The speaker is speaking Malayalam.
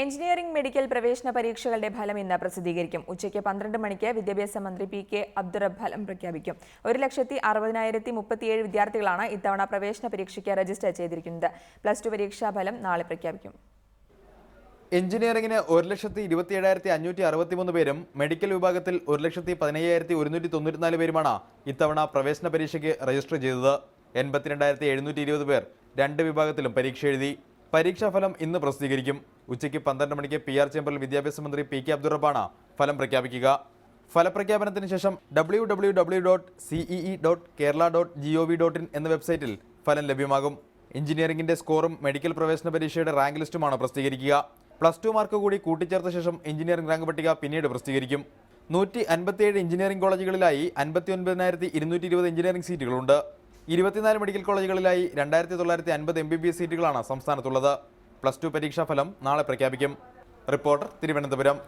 എഞ്ചിനീയറിംഗ് മെഡിക്കൽ പ്രവേശന പരീക്ഷകളുടെ ഫലം ഇന്ന് പ്രസിദ്ധീകരിക്കും. ഉച്ചയ്ക്ക് പന്ത്രണ്ട് മണിക്ക് വിദ്യാഭ്യാസ മന്ത്രി പി കെ അബ്ദുറബ് ഫലം പ്രഖ്യാപിക്കും. ഒരു ലക്ഷത്തി അറുപതിനായിരത്തി മുപ്പത്തിയേഴ് വിദ്യാർത്ഥികളാണ് ഇത്തവണ പ്രവേശന പരീക്ഷയ്ക്ക് രജിസ്റ്റർ ചെയ്തിരിക്കുന്നത്. പ്ലസ് ടു പരീക്ഷാ ഫലം നാളെ പ്രഖ്യാപിക്കും. എഞ്ചിനീയറിംഗിന് ഒരു ലക്ഷത്തി ഇരുപത്തി ഏഴായിരത്തി അഞ്ഞൂറ്റി അറുപത്തിമൂന്ന് പേരും മെഡിക്കൽ വിഭാഗത്തിൽ ഒരു ലക്ഷത്തി പതിനയ്യായിരത്തി ഒരുന്നൂറ്റി തൊണ്ണൂറ്റിനാല് പേരുമാണ് ഇത്തവണ പ്രവേശന പരീക്ഷയ്ക്ക് രജിസ്റ്റർ ചെയ്തത്. എൺപത്തിരണ്ടായിരത്തി എഴുന്നൂറ്റി ഇരുപത് പേർ രണ്ട് വിഭാഗത്തിലും പരീക്ഷ എഴുതി. പരീക്ഷാഫലം ഇന്ന് പ്രസിദ്ധീകരിക്കും. ഉച്ചയ്ക്ക് പന്ത്രണ്ട് മണിക്ക് പി ആർ ചേംബറിൽ വിദ്യാഭ്യാസ മന്ത്രി പി കെ അബ്ദുറബാണ് ഫലം പ്രഖ്യാപിക്കുക. ഫലപ്രഖ്യാപനത്തിന് ശേഷം W W W dot CEE dot Kerala dot G O V dot in എന്ന വെബ്സൈറ്റിൽ ഫലം ലഭ്യമാകും. എഞ്ചിനീയറിംഗിന്റെ സ്കോറും മെഡിക്കൽ പ്രവേശന പരീക്ഷയുടെ റാങ്ക് ലിസ്റ്റുമാണ് പ്രസിദ്ധീകരിക്കുക. പ്ലസ് ടു മാർക്ക് കൂടി കൂട്ടിച്ചേർത്ത ശേഷം എഞ്ചിനീയറിംഗ് റാങ്ക് പട്ടിക പിന്നീട് പ്രസിദ്ധീകരിക്കും. നൂറ്റി അൻപത്തിയേഴ് എഞ്ചിനീയറിംഗ് കോളേജുകളിലായി അൻപത്തി ഒൻപതിനായിരത്തി ഇരുന്നൂറ്റി ഇരുപത് എഞ്ചിനീയറിംഗ് സീറ്റുകളുണ്ട്. ഇരുപത്തിനാല് മെഡിക്കൽ കോളേജുകളിലായി രണ്ടായിരത്തി തൊള്ളായിരത്തി അൻപത് എം ബി ബി എസ് സീറ്റുകളാണ് സംസ്ഥാനത്തുള്ളത്. പ്ലസ് ടു പരീക്ഷാഫലം നാളെ പ്രഖ്യാപിക്കും. റിപ്പോർട്ടർ തിരുവനന്തപുരം.